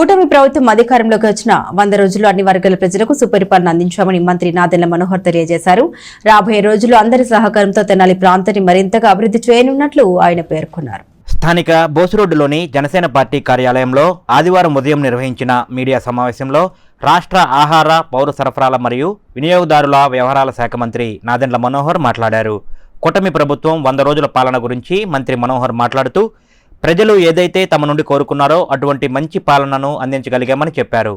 కూటమి ప్రభుత్వం అధికారంలోకి వచ్చిన వంద రోజుల్లో అన్ని వర్గాల ప్రజలకు సుపరిపాలన అందించామని మంత్రి నాదెళ్ళ మనోహర్ తెలియజేశారు. రాబోయే రోజుల్లో అందరి సహకారంతో తెనాలి ప్రాంతాన్ని మరింతగా అభివృద్ధి చేయనున్నట్లు ఆయన పేర్కొన్నారు. స్థానిక బోసురోడ్డులోని జనసేన పార్టీ కార్యాలయంలో ఆదివారం ఉదయం నిర్వహించిన మీడియా సమావేశంలో రాష్ట్ర ఆహార పౌర సరఫరాల మరియు వినియోగదారుల వ్యవహారాల శాఖ మంత్రి నాదెండ్ల మనోహర్ మాట్లాడారు. కూటమి ప్రభుత్వం వంద రోజుల పాలన గురించి మంత్రి మనోహర్ మాట్లాడుతూ ప్రజలు ఏదైతే తమ నుండి కోరుకున్నారో అటువంటి మంచి పాలనను అందించగలిగామని చెప్పారు.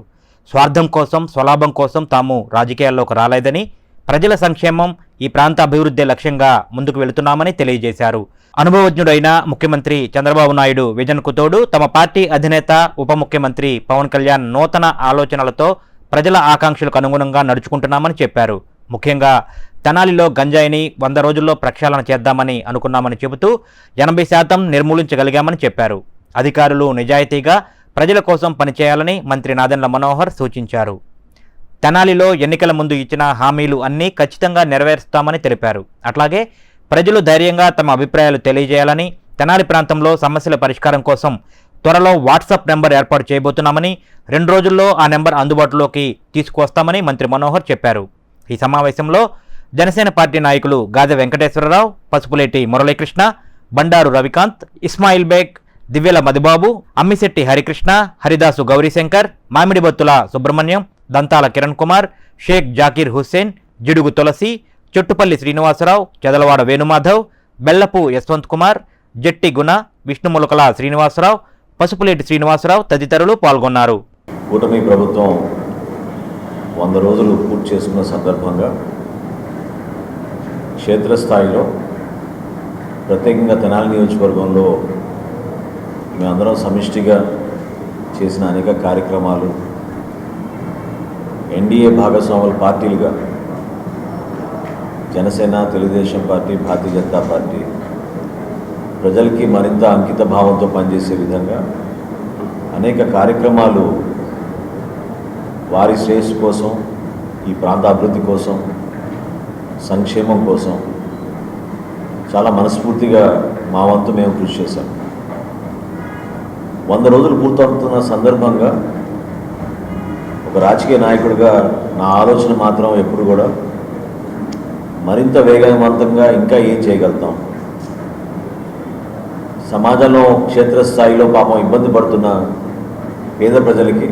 స్వార్థం కోసం స్వలాభం కోసం తాము రాజకీయాల్లోకి రాలేదని ప్రజల సంక్షేమం ఈ ప్రాంత అభివృద్ధి లక్ష్యంగా ముందుకు వెళుతున్నామని తెలియజేశారు. అనుభవజ్ఞుడైన ముఖ్యమంత్రి చంద్రబాబు నాయుడు విజన్కు తోడు తమ పార్టీ అధినేత ఉప ముఖ్యమంత్రి పవన్ కళ్యాణ్ నూతన ఆలోచనలతో ప్రజల ఆకాంక్షలకు అనుగుణంగా నడుచుకుంటున్నామని చెప్పారు. ముఖ్యంగా తెనాలిలో గంజాయిని వంద రోజుల్లో ప్రక్షాళన చేద్దామని అనుకున్నామని చెబుతూ ఎనభై శాతం నిర్మూలించగలిగామని చెప్పారు. అధికారులు నిజాయితీగా ప్రజల కోసం పనిచేయాలని మంత్రి నాదెండ్ల మనోహర్ సూచించారు. తెనాలిలో ఎన్నికల ముందు ఇచ్చిన హామీలు అన్నీ ఖచ్చితంగా నెరవేరుస్తామని తెలిపారు. అట్లాగే ప్రజలు ధైర్యంగా తమ అభిప్రాయాలు తెలియజేయాలని తెనాలి ప్రాంతంలో సమస్యల పరిష్కారం కోసం త్వరలో వాట్సాప్ నెంబర్ ఏర్పాటు చేయబోతున్నామని రెండు రోజుల్లో ఆ నెంబర్ అందుబాటులోకి తీసుకువస్తామని మంత్రి మనోహర్ చెప్పారు. ఈ సమావేశంలో జనసేన పార్టీ నాయకులు గాదె వెంకటేశ్వరరావు పసుపులేటి మురళీకృష్ణ బండారు రవికాంత్ ఇస్మాయిల్ బేగ్ దివ్యల మధుబాబు అమ్మిశెట్టి హరికృష్ణ హరిదాసు గౌరీశంకర్ మామిడిబత్తుల సుబ్రహ్మణ్యం దంతాల కిరణ్ కుమార్ షేక్ జాకీర్ హుస్సేన్ జిడుగు తులసి చెట్టుపల్లి శ్రీనివాసరావు చెదలవాడ వేణుమాధవ్ బెల్లపు యశ్వంత్ కుమార్ జట్టి గుణ విష్ణుములకల శ్రీనివాసరావు పసుపులేటి శ్రీనివాసరావు తదితరులు పాల్గొన్నారు. కూటమి ప్రభుత్వం వంద రోజులు పూర్తి చేసుకున్న సందర్భంగా క్షేత్రస్థాయిలో ప్రత్యేకంగా తెనాలి నియోజకవర్గంలో మేమందరం సమిష్టిగా చేసిన అనేక కార్యక్రమాలు ఎన్డీఏ భాగస్వాముల పార్టీలుగా జనసేన తెలుగుదేశం పార్టీ భారతీయ జనతా పార్టీ ప్రజలకి మరింత అంకిత భావంతో పనిచేసే విధంగా అనేక కార్యక్రమాలు వారి శ్రేయస్సు కోసం ఈ ప్రాంత అభివృద్ధి కోసం సంక్షేమం కోసం చాలా మనస్ఫూర్తిగా మా వంతు మేము కృషి చేశాం. వంద రోజులు పూర్తవుతున్న సందర్భంగా ఒక రాజకీయ నాయకుడిగా నా ఆలోచన మాత్రం ఎప్పుడు కూడా మరింత వేగవంతంగా ఇంకా ఏం చేయగలుగుతాం? సమాజంలో క్షేత్రస్థాయిలో పాపం ఇబ్బంది పడుతున్న పేద ప్రజలకి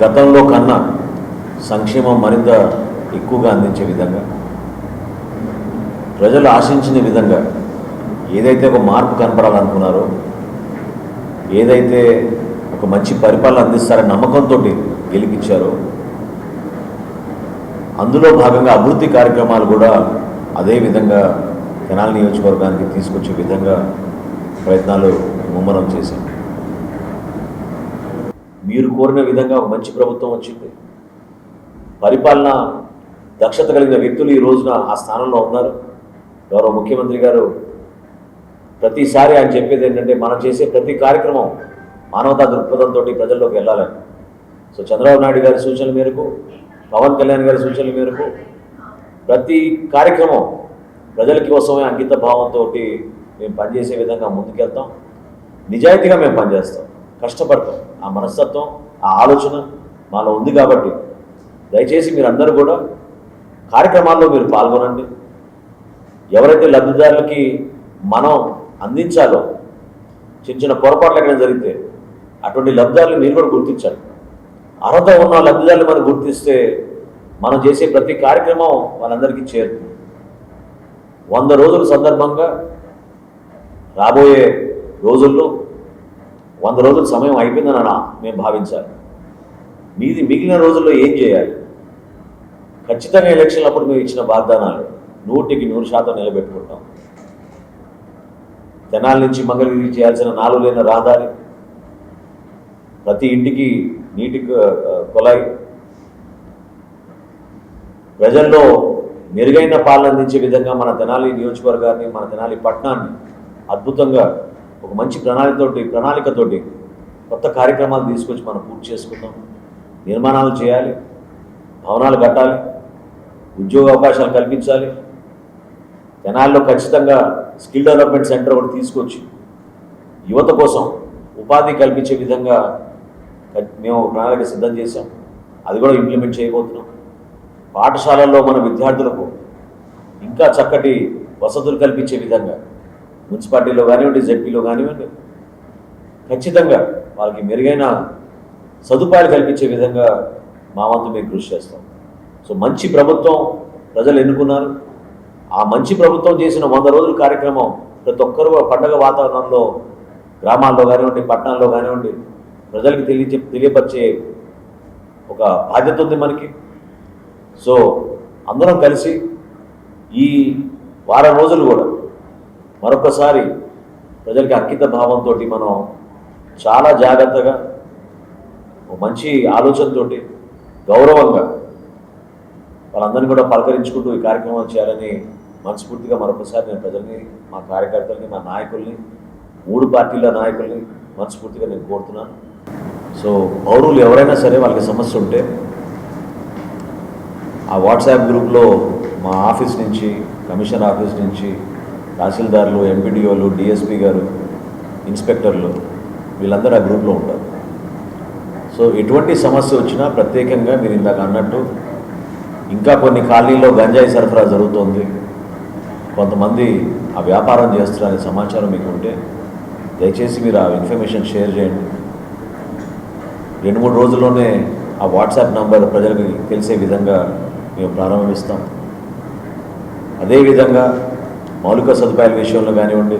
గతంలో కన్నా సంక్షేమం మరింత ఎక్కువగా అందించే విధంగా ప్రజలు ఆశించిన విధంగా ఏదైతే ఒక మార్పు కనపడాలనుకున్నారో ఏదైతే ఒక మంచి పరిపాలన అందిస్తారని నమ్మకంతో గెలిపించారో అందులో భాగంగా అభివృద్ధి కార్యక్రమాలు కూడా అదే విధంగా తెనాలి నియోజకవర్గానికి తీసుకొచ్చే విధంగా ప్రయత్నాలు ముమ్మరం చేశాం మీరు కోరిన విధంగా మంచి ప్రభుత్వం వచ్చింది. పరిపాలన దక్షత కలిగిన వ్యక్తులు ఈ రోజున ఆ స్థానంలో ఉన్నారు. గౌరవ ముఖ్యమంత్రి గారు ప్రతిసారి ఆయన చెప్పేది ఏంటంటే మనం చేసే ప్రతి కార్యక్రమం మానవతా దృక్పథంతో ప్రజల్లోకి వెళ్ళాలని సో చంద్రబాబు నాయుడు గారి సూచనల మేరకు పవన్ కళ్యాణ్ గారి సూచనల మేరకు ప్రతి కార్యక్రమం ప్రజలకి కోసమే అంకిత భావంతో మేము పనిచేసే విధంగా ముందుకెళ్తాం. నిజాయితీగా మేము పనిచేస్తాం. కష్టపడతాం. ఆ మనస్తత్వం ఆ ఆలోచన మాలో ఉంది కాబట్టి దయచేసి మీరందరూ కూడా కార్యక్రమాల్లో మీరు పాల్గొనండి. ఎవరైతే లబ్ధిదారులకి మనం అందించాలో చిన్న చిన్న పొరపాట్లు ఎక్కడ జరిగితే అటువంటి లబ్ధిదారులు మీరు కూడా గుర్తించాలి. అర్హత ఉన్న లబ్ధిదారులు మనం గుర్తిస్తే మనం చేసే ప్రతి కార్యక్రమం వాళ్ళందరికీ చేరుతుంది. వంద రోజుల సందర్భంగా రాబోయే రోజుల్లో వంద రోజుల సమయం అయిపోయిందని మేము భావించాలి. మీది మిగిలిన రోజుల్లో ఏం చేయాలి? ఖచ్చితంగా ఎలక్షన్ అప్పుడు మేము ఇచ్చిన వాగ్దానాలు నూటికి నూరు శాతం నిలబెట్టుకుంటాం. జనాల నుంచి మంగళగిరి చేయాల్సిన నాలుగు లేని రహదారి ప్రతి ఇంటికి నీటి కొలాయి ప్రజల్లో మెరుగైన పాలన అందించే విధంగా మన తెనాలి నియోజకవర్గాన్ని మన తెనాలి పట్టణాన్ని అద్భుతంగా ఒక మంచి ప్రణాళికతోటి ప్రణాళికతోటి కొత్త కార్యక్రమాలు తీసుకొచ్చి మనం పూర్తి చేసుకుందాం. నిర్మాణాలు చేయాలి భవనాలు కట్టాలి ఉద్యోగ అవకాశాలు కల్పించాలి. జనాల్లో ఖచ్చితంగా స్కిల్ డెవలప్మెంట్ సెంటర్ ఒకటి తీసుకొచ్చి యువత కోసం ఉపాధి కల్పించే విధంగా మేము ప్రణాళిక సిద్ధం చేశాం. అది కూడా ఇంప్లిమెంట్ చేయబోతున్నాం. పాఠశాలల్లో మన విద్యార్థులకు ఇంకా చక్కటి వసతులు కల్పించే విధంగా మున్సిపాలిటీలో కానివ్వండి జెడ్పీలో కానివ్వండి ఖచ్చితంగా వాళ్ళకి మెరుగైన సదుపాయాలు కల్పించే విధంగా మా వంతు మేము కృషి చేస్తాం. సో మంచి ప్రభుత్వం ప్రజలు ఎన్నుకున్నారు. ఆ మంచి ప్రభుత్వం చేసిన వంద రోజుల కార్యక్రమం ప్రతి ఒక్కరు పండగ వాతావరణంలో గ్రామాల్లో కానివ్వండి పట్టణాల్లో కానివ్వండి ప్రజలకు తెలియ తెలియపరిచే ఒక బాధ్యత ఉంది మనకి. సో అందరం కలిసి ఈ వారం రోజులు కూడా మరొకసారి ప్రజలకి అంకిత భావంతో మనం చాలా జాగ్రత్తగా ఒక మంచి ఆలోచనతో గౌరవంగా వాళ్ళందరినీ కూడా పలకరించుకుంటూ ఈ కార్యక్రమం చేయాలని మనస్ఫూర్తిగా మరొకసారి నేను ప్రజల్ని మా కార్యకర్తల్ని మా నాయకుల్ని మూడు పార్టీల నాయకుల్ని మనస్ఫూర్తిగా నేను కోరుతున్నాను. సో పౌరులు ఎవరైనా సరే వాళ్ళకి సమస్య ఉంటే ఆ వాట్సాప్ గ్రూప్లో మా ఆఫీస్ నుంచి కమిషన్ ఆఫీస్ నుంచి తహసీల్దార్లు ఎంపీడీఓలు డిఎస్పీ గారు ఇన్స్పెక్టర్లు వీళ్ళందరూ ఆ గ్రూప్లో ఉంటారు. సో ఎటువంటి సమస్య వచ్చినా ప్రత్యేకంగా మీరు ఇందాక అన్నట్టు ఇంకా కొన్ని కాలనీల్లో గంజాయి సరఫరా జరుగుతోంది. కొంతమంది ఆ వ్యాపారం చేస్తున్నారనే సమాచారం మీకు ఉంటే దయచేసి మీరు ఆ ఇన్ఫర్మేషన్ షేర్ చేయండి. రెండు మూడు రోజుల్లోనే ఆ వాట్సాప్ నంబర్ ప్రజలకు తెలిసే విధంగా మేము ప్రారంభిస్తాం. అదేవిధంగా మౌలిక సదుపాయాల విషయంలో కానివ్వండి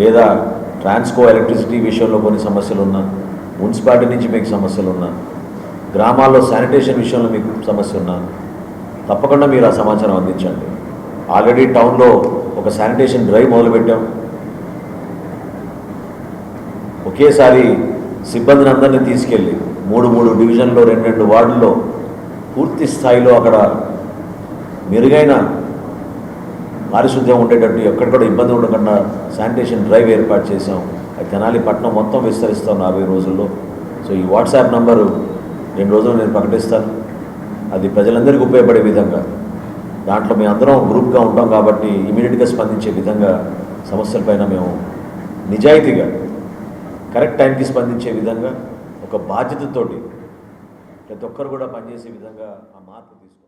లేదా ట్రాన్స్కో ఎలక్ట్రిసిటీ విషయంలో కొన్ని సమస్యలు ఉన్నా మున్సిపాలిటీ నుంచి మీకు సమస్యలు ఉన్నా గ్రామాల్లో శానిటేషన్ విషయంలో మీకు సమస్య ఉన్నా తప్పకుండా మీరు ఆ సమాచారం అందించండి. ఆల్రెడీ టౌన్లో ఒక శానిటేషన్ డ్రైవ్ మొదలుపెట్టాం. ఒకేసారి సిబ్బందిని అందరినీ తీసుకెళ్ళి మూడు మూడు డివిజన్లో రెండు రెండు వార్డుల్లో పూర్తి స్థాయిలో అక్కడ మెరుగైన పారిశుద్ధ్యం ఉండేటట్టు ఎక్కడ కూడా ఇబ్బంది ఉండకుండా శానిటేషన్ డ్రైవ్ ఏర్పాటు చేసాం అది తెనాలి పట్టణం మొత్తం విస్తరిస్తాం నలభై రోజుల్లో. సో ఈ వాట్సాప్ నంబరు రెండు రోజులు నేను ప్రకటిస్తాను. అది ప్రజలందరికీ ఉపయోగపడే విధంగా. దాంట్లో మేము అందరం గ్రూప్గా ఉంటాం కాబట్టి ఇమీడియట్గా స్పందించే విధంగా సమస్యలపైన మేము నిజాయితీగా కరెక్ట్ టైంకి స్పందించే విధంగా ఒక బాధ్యతతోటి ప్రతి ఒక్కరు కూడా పనిచేసే విధంగా ఆ మార్పు తీసుకుంటాం